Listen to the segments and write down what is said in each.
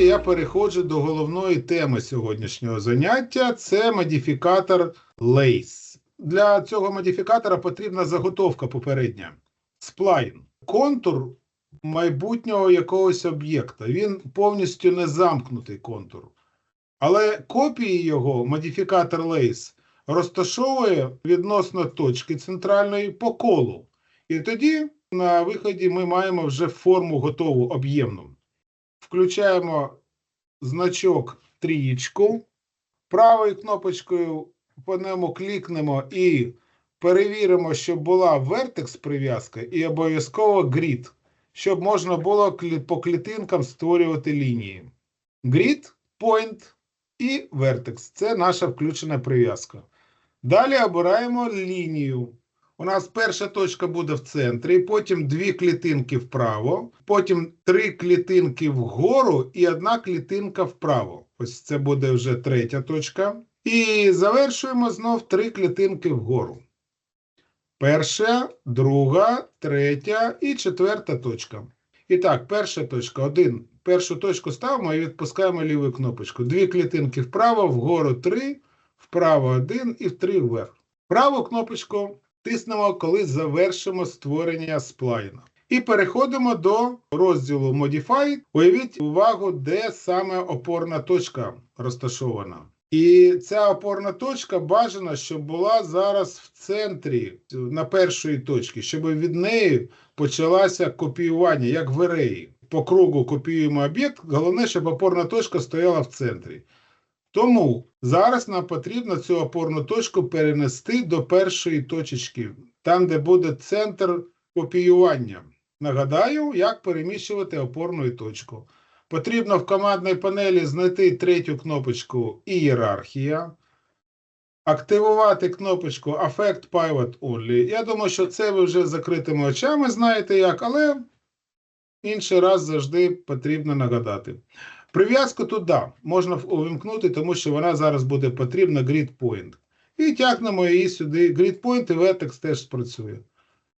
нарешті я переходжу до головної теми сьогоднішнього заняття. Це модифікатор LACE. Для цього модифікатора потрібна заготовка попередня. Сплайн. Контур майбутнього якогось об'єкта. Він повністю не замкнутий контур. Але копії його модифікатор LACE розташовує відносно точки центральної по колу. І тоді на виході ми маємо вже форму готову об'ємну. Включаємо значок трієчку. Правою кнопочкою по ньому клікнемо і перевіримо, щоб була вертекс прив'язка і обов'язково grid, щоб можна було по клітинкам створювати лінії. Grid, point і vertex – це наша включена прив'язка. Далі обираємо лінію. У нас перша точка буде в центрі, потім дві клітинки вправо, потім три клітинки вгору і одна клітинка вправо. Ось це буде вже третя точка. І завершуємо знов три клітинки вгору. Перша, друга, третя і четверта точка. І так, перша точка, один. Першу точку ставимо і відпускаємо ліву кнопочку. Дві клітинки вправо, вгору три, вправо один і три вверх. Праву кнопочку тиснемо, коли завершимо створення сплайна. І переходимо до розділу Modify. Уявіть увагу, де саме опорна точка розташована. І ця опорна точка бажано, щоб була зараз в центрі на першої точки, щоб від неї почалося копіювання, як в ереї. По кругу копіюємо об'єкт, головне, щоб опорна точка стояла в центрі. Тому зараз нам потрібно цю опорну точку перенести до першої точечки, там, де буде центр копіювання. Нагадаю, як переміщувати опорну точку. Потрібно в командній панелі знайти третю кнопочку Ієрархія, активувати кнопочку Affect Pivot Only. Я думаю, що це ви вже з закритими очами знаєте як, але інший раз завжди потрібно нагадати. Прив'язку туди можна увімкнути, тому що вона зараз буде потрібна Grid Point. І тягнемо її сюди. Grid Point і Vertex теж спрацює.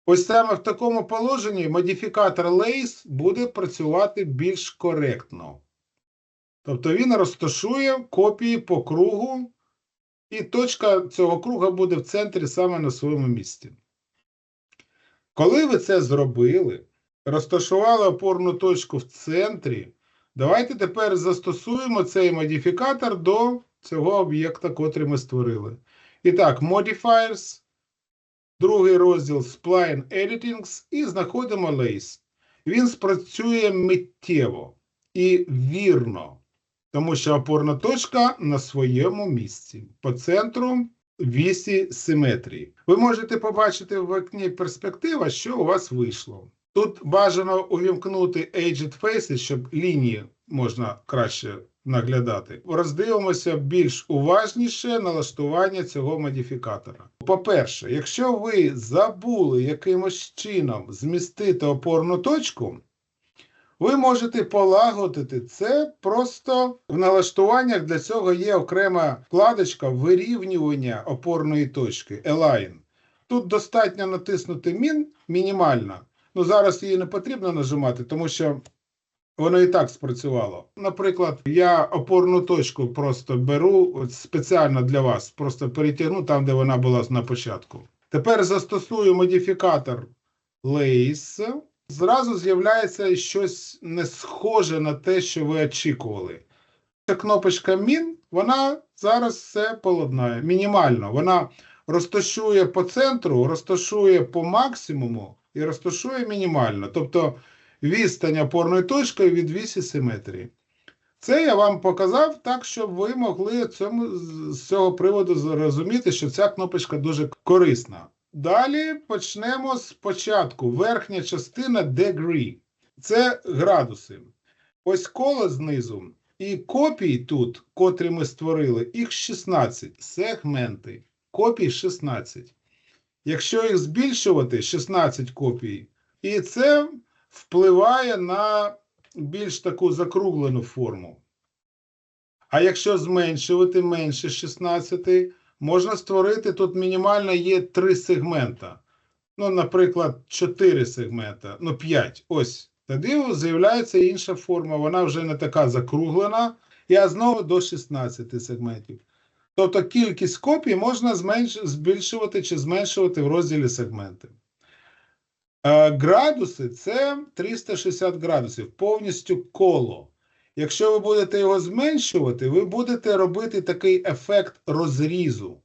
Ось саме в такому положенні модифікатор LACE буде працювати більш коректно. Тобто він розташує копії по кругу, і точка цього круга буде в центрі саме на своєму місці. Коли ви це зробили, розташували опорну точку в центрі, давайте тепер застосуємо цей модифікатор до цього об'єкта, котрий ми створили. І так, Modifiers, другий розділ Spline Editings і знаходимо Lace. Він спрацює миттєво і вірно, тому що опорна точка на своєму місці по центру вісі симетрії. Ви можете побачити в окні перспектива, що у вас вийшло. Тут бажано увімкнути Aged Faces, щоб лінії можна краще наглядати. Роздивимося більш уважніше налаштування цього модифікатора. По-перше, якщо ви забули якимось чином змістити опорну точку, ви можете полагодити це просто в налаштуваннях. Для цього є окрема вкладочка вирівнювання опорної точки Align. Тут достатньо натиснути Min мінімально. Ну зараз її не потрібно нажимати, тому що воно і так спрацювало. Наприклад, я опорну точку просто беру от спеціально для вас, просто перетягну там, де вона була на початку. Тепер застосую модифікатор Lace. Зразу з'являється щось не схоже на те, що ви очікували. Ця кнопочка Min, вона зараз все поладнає. Мінімально. Вона розташує по центру, розташує по максимуму і розташує мінімально. Тобто відстань опорної точки від вісі симетрії. Це я вам показав так, щоб ви могли цьому, з цього приводу зрозуміти, що ця кнопочка дуже корисна. Далі почнемо спочатку. Верхня частина degree. Це градуси. Ось коло знизу. І копій тут, котрі ми створили, їх 16 сегменти. Копій 16. Якщо їх збільшувати, 16 копій, і це впливає на більш таку закруглену форму. А якщо зменшувати менше 16, можна створити тут мінімально є 3 сегмента. Ну, наприклад, 4 сегмента, ну 5. Ось Тоді з'являється інша форма, вона вже не така закруглена, і знову до 16 сегментів. Тобто кількість копій можна зменш... збільшувати чи зменшувати в розділі сегменти. Е, Градуси це 360 градусів, повністю коло. Якщо ви будете його зменшувати, ви будете робити такий ефект розрізу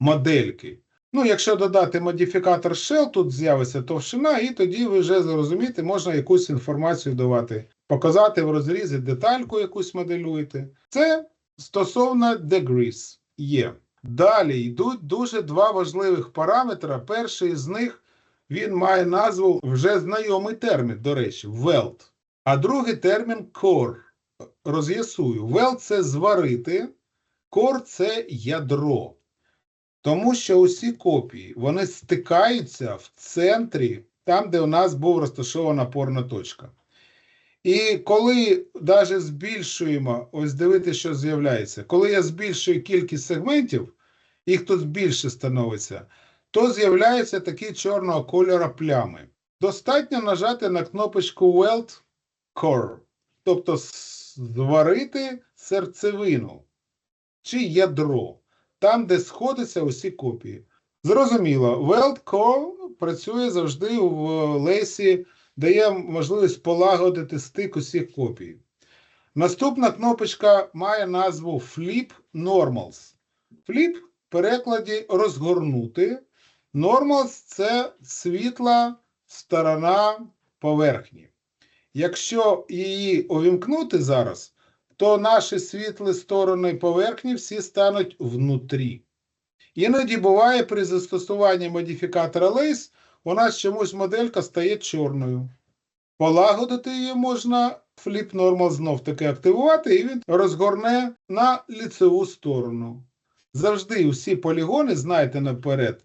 модельки. Ну, якщо додати модифікатор shell, тут з'явиться товщина, і тоді ви вже зрозумієте, можна якусь інформацію давати, показати в розрізі детальку якусь моделюєте. Це стосовно degrees є. Далі йдуть дуже два важливих параметри. Перший з них він має назву вже знайомий термін, до речі, weld. А другий термін core. Роз'ясую. Weld – це зварити, core – це ядро. Тому що усі копії вони стикаються в центрі, там, де у нас був розташована опорна точка. І коли навіть збільшуємо, ось дивіться, що з'являється. Коли я збільшую кількість сегментів, їх тут більше становиться, то з'являються такі чорного кольору плями. Достатньо нажати на кнопочку Weld Core, тобто зварити серцевину чи ядро, там, де сходяться усі копії. Зрозуміло, Weld Core працює завжди в лесі, дає можливість полагодити стик усіх копій. Наступна кнопочка має назву Flip Normals. Flip в перекладі розгорнути. Normals це світла сторона поверхні. Якщо її увімкнути зараз, то наші світлі сторони поверхні всі стануть внутрі. Іноді буває при застосуванні модифікатора Lace у нас чомусь моделька стає чорною. Полагодити її можна, Flip Normal знов таки активувати, і він розгорне на ліцеву сторону. Завжди усі полігони, знайте наперед,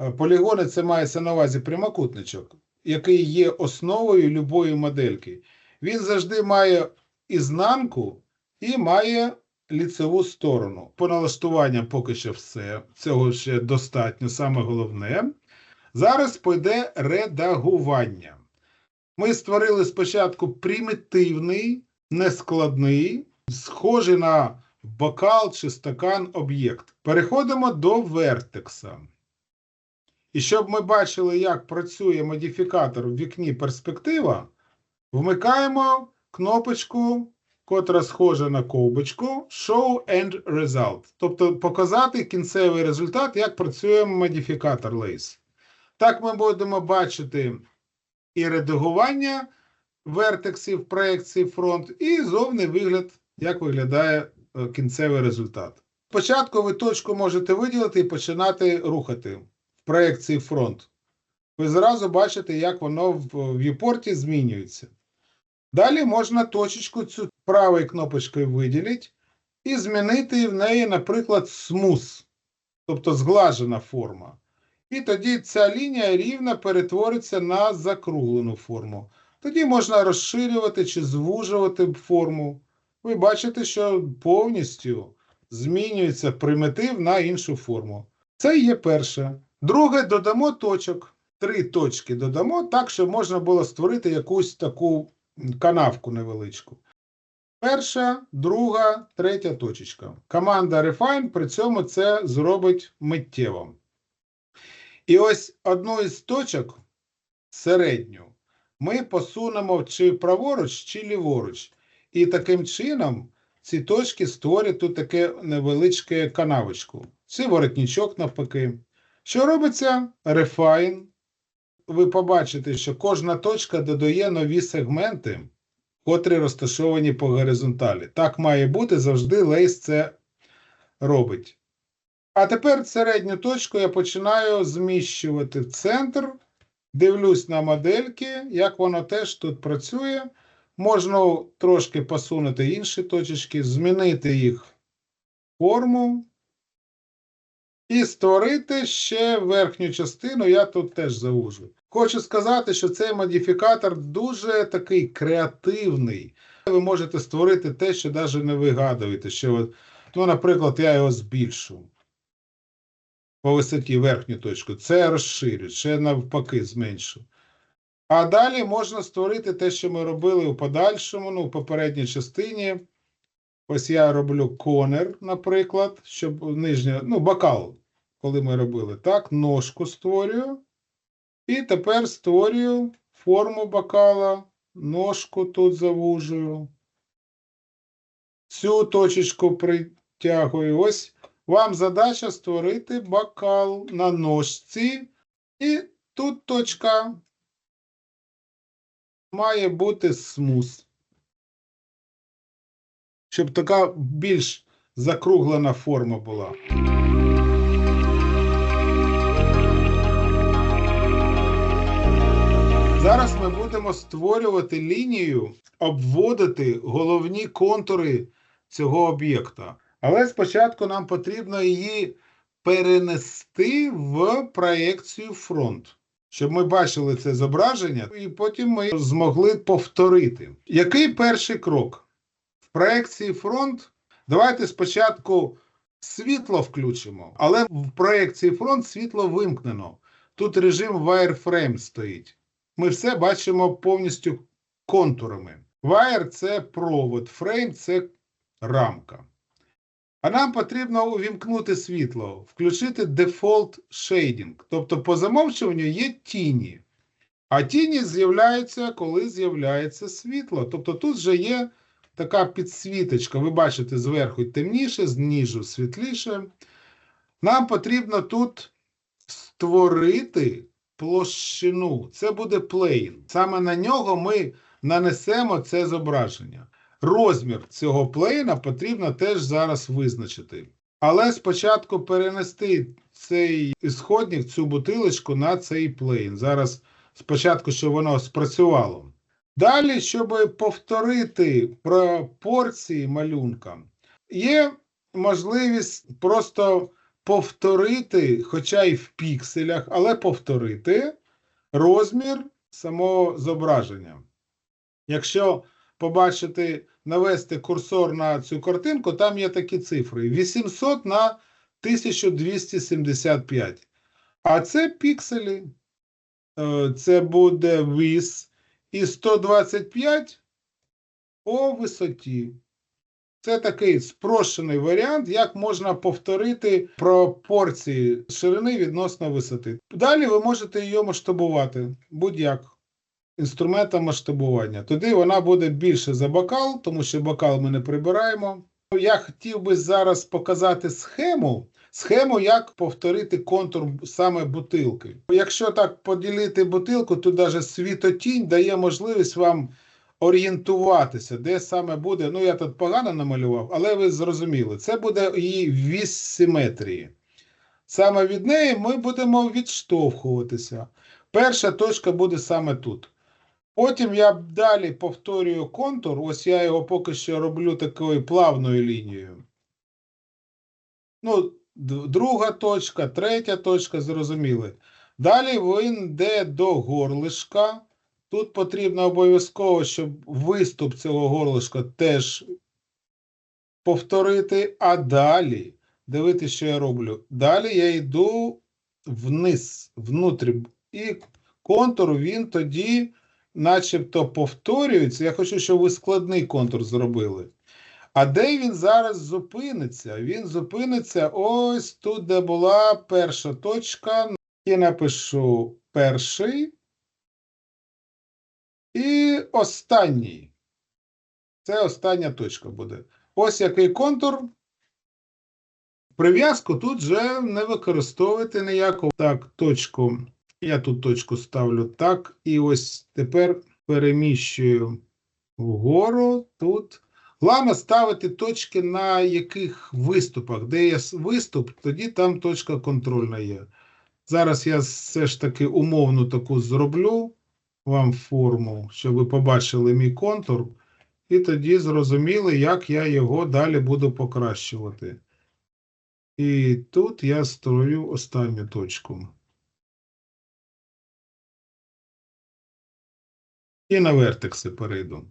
е, полігони це мається на увазі прямокутничок, який є основою любої модельки. Він завжди має ізнанку і має ліцеву сторону. По налаштуванням поки що все. Цього ще достатньо, саме головне. Зараз пойде редагування. Ми створили спочатку примітивний, нескладний, схожий на бокал чи стакан об'єкт. Переходимо до вертекса. І щоб ми бачили, як працює модифікатор в вікні перспектива, вмикаємо кнопочку, котра схожа на ковбочку Show End Result. Тобто показати кінцевий результат, як працює модифікатор Lace. Так ми будемо бачити і редагування вертексів, проекції фронт, і зовний вигляд, як виглядає е, кінцевий результат. Спочатку ви точку можете виділити і починати рухати в проекції фронт. Ви зразу бачите, як воно в viewport змінюється. Далі можна точечку цю правою кнопочкою виділити і змінити в неї, наприклад, смус, тобто зглажена форма. І тоді ця лінія рівна перетвориться на закруглену форму. Тоді можна розширювати чи звужувати форму. Ви бачите, що повністю змінюється примітив на іншу форму. Це є перше. Друге, додамо точок. Три точки додамо так, щоб можна було створити якусь таку канавку невеличку. Перша, друга, третя точечка. Команда Refine при цьому це зробить миттєво. І ось одну із точок середню ми посунемо чи праворуч, чи ліворуч. І таким чином ці точки створять тут таке невеличке канавочку. Це воротничок навпаки. Що робиться? Refine. Ви побачите, що кожна точка додає нові сегменти, котрі розташовані по горизонталі. Так має бути завжди лейс це робить. А тепер середню точку я починаю зміщувати в центр. Дивлюсь на модельки, як воно теж тут працює. Можна трошки посунути інші точечки, змінити їх форму. І створити ще верхню частину, я тут теж завужу. Хочу сказати, що цей модифікатор дуже такий креативний. Ви можете створити те, що навіть не вигадуєте. Що, ну, наприклад, я його збільшу по висоті верхню точку. Це розширю, ще навпаки зменшу. А далі можна створити те, що ми робили у подальшому, ну, в попередній частині. Ось я роблю конер, наприклад, щоб нижня, ну, бокал, коли ми робили, так, ножку створюю. І тепер створюю форму бокала, ножку тут завужую. Цю точечку притягую. Ось вам задача створити бокал на ножці. І тут точка має бути смус. Щоб така більш закруглена форма була. Зараз ми будемо створювати лінію, обводити головні контури цього об'єкта. Але спочатку нам потрібно її перенести в проекцію фронт, щоб ми бачили це зображення, і потім ми змогли повторити. Який перший крок? В проекції фронт давайте спочатку світло включимо, але в проекції фронт світло вимкнено. Тут режим wireframe стоїть. Ми все бачимо повністю контурами. Wire – це провод, фрейм це рамка. А нам потрібно увімкнути світло, включити Default Shading. Тобто, по замовчуванню є тіні. А тіні з'являються, коли з'являється світло. Тобто тут вже є така підсвіточка. Ви бачите зверху темніше, знизу світліше. Нам потрібно тут створити площину. Це буде плейн. Саме на нього ми нанесемо це зображення. Розмір цього плейна потрібно теж зараз визначити. Але спочатку перенести цей ісходник, цю бутилочку на цей плейн. Зараз спочатку, щоб воно спрацювало. Далі, щоб повторити пропорції малюнка, є можливість просто повторити, хоча й в пікселях, але повторити розмір самого зображення. Якщо побачити, навести курсор на цю картинку, там є такі цифри: 800 на 1275. А це пікселі. Е, Це буде вис і 125 по висоті. Це такий спрощений варіант, як можна повторити пропорції ширини відносно висоти. Далі ви можете її масштабувати будь-як інструментом масштабування. Тоді вона буде більше за бокал, тому що бокал ми не прибираємо. Я хотів би зараз показати схему. Схему, як повторити контур саме бутилки. Якщо так поділити бутилку, то навіть світотінь дає можливість вам орієнтуватися, де саме буде. Ну, я тут погано намалював, але ви зрозуміли, це буде її вісь симетрії. Саме від неї ми будемо відштовхуватися. Перша точка буде саме тут. Потім я далі повторюю контур. Ось я його поки що роблю такою плавною лінією. Ну, друга точка, третя точка, зрозуміли. Далі він йде до горлишка. Тут потрібно обов'язково, щоб виступ цього горлишка теж повторити. А далі, дивіться, що я роблю. Далі я йду вниз, внутрі. І контур він тоді, начебто, повторюється. Я хочу, щоб ви складний контур зробили. А де він зараз зупиниться? Він зупиниться ось тут, де була перша точка. Я напишу перший. І останній. Це остання точка буде. Ось який контур. Прив'язку тут вже не використовувати ніяку. Так, точку. Я тут точку ставлю так. І ось тепер переміщую вгору тут. Головне ставити точки на яких виступах. Де є виступ, тоді там точка контрольна є. Зараз я все ж таки умовну таку зроблю вам форму, щоб ви побачили мій контур, і тоді зрозуміли, як я його далі буду покращувати. І тут я строю останню точку. І на вертекси перейду.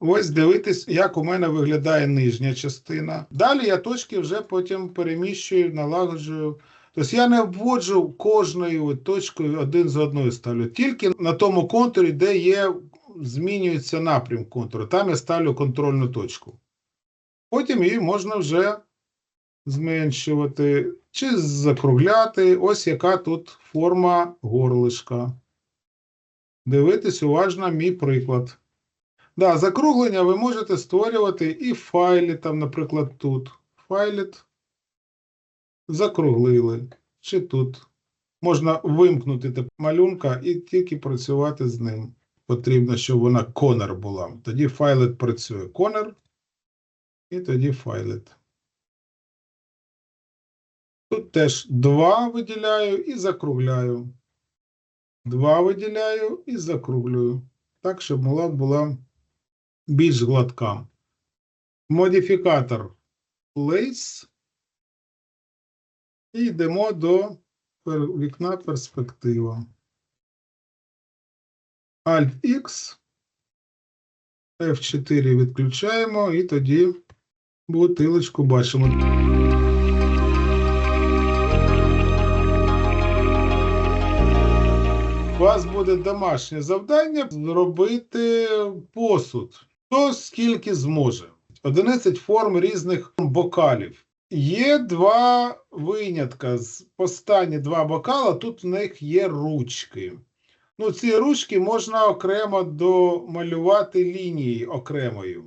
Ось дивитись, як у мене виглядає нижня частина. Далі я точки вже потім переміщую, налагоджую Тобто я не обводжу кожною точкою один з одною ставлю. Тільки на тому контурі, де є, змінюється напрям контуру. Там я ставлю контрольну точку. Потім її можна вже зменшувати чи закругляти. Ось яка тут форма горлишка. Дивитись уважно мій приклад. Да, закруглення ви можете створювати і файлі, там, наприклад, тут. Файліт. Закруглили. Чи тут. Можна вимкнути малюнка і тільки працювати з ним. Потрібно, щоб вона конер була. Тоді файлет працює конер. І тоді файлет. Тут теж 2 виділяю і закругляю. 2 виділяю і закруглюю. Так, щоб була була більш гладка. Модифікатор Place. І йдемо до вікна перспектива. Alt-X. F4 відключаємо і тоді бутилочку бачимо. У вас буде домашнє завдання зробити посуд. Хто скільки зможе. 11 форм різних бокалів. Є два винятка. Останні два бокала, тут в них є ручки. Ну, ці ручки можна окремо домалювати лінії окремою.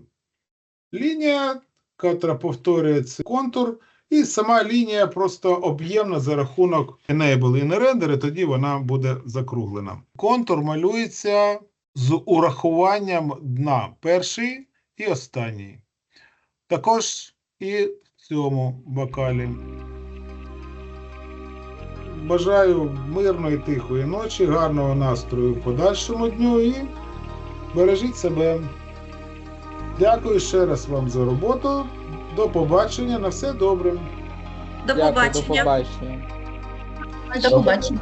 Лінія, котра повторює цей контур, і сама лінія просто об'ємна за рахунок enable і не рендери, тоді вона буде закруглена. Контур малюється з урахуванням дна перший і останній. Також і в цьому бокалі. Бажаю мирної тихої ночі, гарного настрою в подальшому дню і бережіть себе. Дякую ще раз вам за роботу. До побачення. На все добре. До Дякую, побачення. До побачення. До побачення.